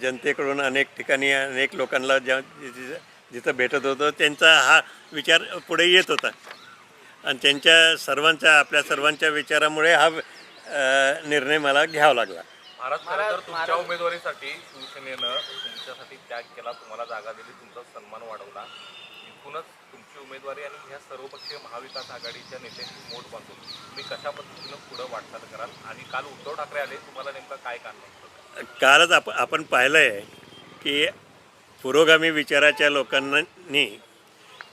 जनतेकडून अनेक ठिकाणी अनेक लोकांना ज्या जिथं- भेटत होतं त्यांचा हा विचार पुढे येत होता. आणि त्यांच्या सर्वांच्या आपल्या सर्वांच्या विचारामुळे हा निर्णय मला घ्यावा लागला. महाराज तर तुमच्या उमेदवारीसाठी शिवसेनेनं तुमच्यासाठी त्याग केला तुम्हाला जागा दिली तुमचा सन्मान वाढवला. इथूनच तुमची उमेदवारी आणि ह्या सर्वपक्षीय महाविकास आघाडीच्या नेत्यांची मोठ बांधून तुम्ही कशा पद्धतीनं पुढं वाटचाल कराल? आणि काल उद्धव ठाकरे आले तुम्हाला नेमका काय कारण होतं? कालच आप आपण पाहिलं आहे की पुरोगामी विचाराच्या लोकांनी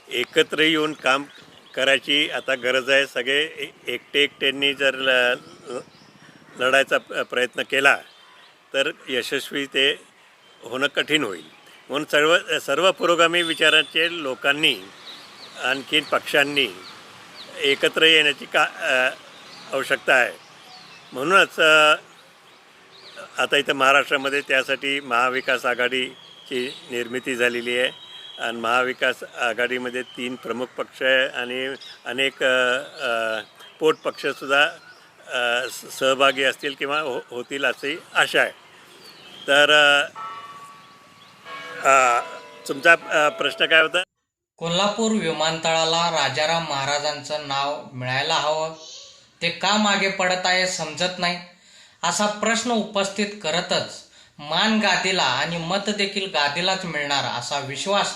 एकत्र येऊन काम करायची आता गरज आहे. सगळे एकटे एकट्यांनी जर ल- लढायचा प्रयत्न केला तर यशस्वी ते होणं कठीण होईल. म्हणून सर्व सर्व पुरोगामी विचारांचे लोकांनी आणखीन पक्षांनी एकत्र येण्याची का आवश्यकता आहे. म्हणूनच आता इथं महाराष्ट्रामध्ये त्यासाठी महाविकास आघाडीची निर्मिती झालेली आहे. आणि महाविकास आघाडीमध्ये तीन प्रमुख पक्ष आहे आणि अनेक पोट पक्षसुद्धा सहभागी असतील किंवा हो होतील अशी आशा आहे. तर तुमचा प्रश्न काय होता? कोल्हापूर विमानतळाला राजाराम महाराजांचं नाव मिळायला हवं. ते का मागे पडत आहे समजत नाही. असा प्रश्न उपस्थित करतच मान गादीला आणि मत देखील गादीलाच मिळणार असा विश्वास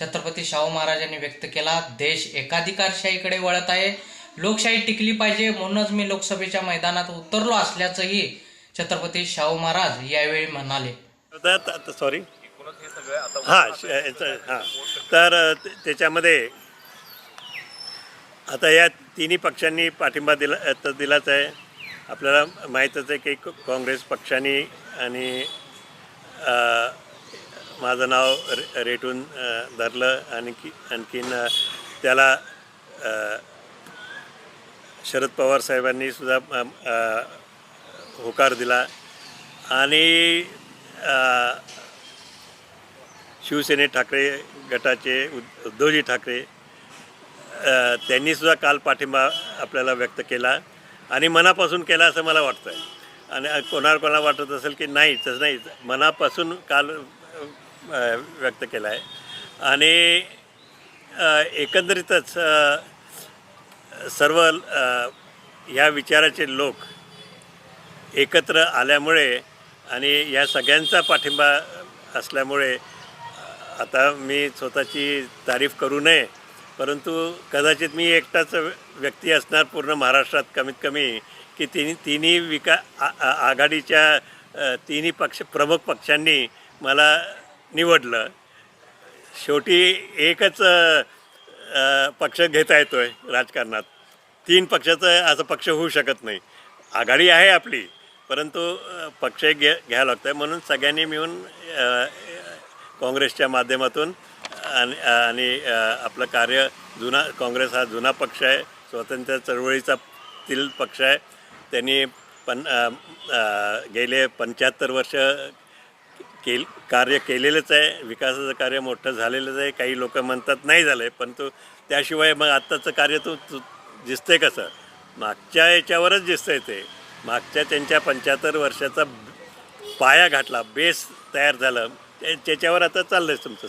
छत्रपती शाहू महाराजांनी व्यक्त केला. देश एकाधिकारशाहीकडे वळत आहे. लोकशाही टिकली पाहिजे म्हणूनच मी लोकसभेच्या मैदानात उतरलो असल्याचंही छत्रपती शाहू महाराज यावेळी म्हणाले. सॉरी हा तर त्याच्यामध्ये आता या तिन्ही पक्षांनी पाठिंबा दिला दिलाच आहे. आपल्याला माहीतच आहे की काँग्रेस पक्षाने आणि माझं नाव रे रेटून धरलं आणखी आणखीन त्याला शरद पवार साहेबांनी सुद्धा होकार दिला. आणि शिवसेने ठाकरे गटाचे उद्धवजी ठाकरे त्यांनीसुद्धा काल पाठिंबा आपल्याला व्यक्त केला. आणि मनापासून केला असं मला वाटतं आहे आणि कोणाला कोणाला वाटत असेल की नाही तसं नाही. मनापासून काल व्यक्त केला आहे आणि एकंदरीतच सर्व ह्या या विचाराचे लोक एकत्र आल्यामुळे आणि या सगळ्यांचा पाठिंबा असल्यामुळे आता मी स्वतःची तारीफ करू नये परंतु कदाचित मी एकटाच व्यक्ती असणार पूर्ण महाराष्ट्रात कमीत कमी की तिन्ही तिन्ही विका आघाडीच्या तिन्ही पक्ष प्रमुख पक्षांनी मला निवडलं. शेवटी एकच पक्ष घेता येतो आहे राजकारणात. तीन पक्षाचं असं पक्ष होऊ शकत नाही. आघाडी आहे आपली परंतु पक्ष घ्या घ्यावं लागतं आहे म्हणून सगळ्यांनी मिळून काँग्रेसच्या माध्यमातून आणि आणि आपलं कार्य जुना काँग्रेस हा जुना पक्ष आहे स्वातंत्र्य चळवळीचा तील पक्ष आहे. त्यांनी पण गेले पंच्याहत्तर वर्ष केल कार्य केलेलंच आहे विकासाचं कार्य मोठं झालेलंच आहे काही लोक म्हणतात नाही झालं आहे परंतु त्याशिवाय मग आत्ताचं कार्य तू तू दिसतंय कसं? मागच्या याच्यावरच दिसतंय ते. मागच्या त्यांच्या पंच्याहत्तर वर्षाचा पाया घातला बेस तयार झालं त्याच्यावर आता चाललंय तुमचं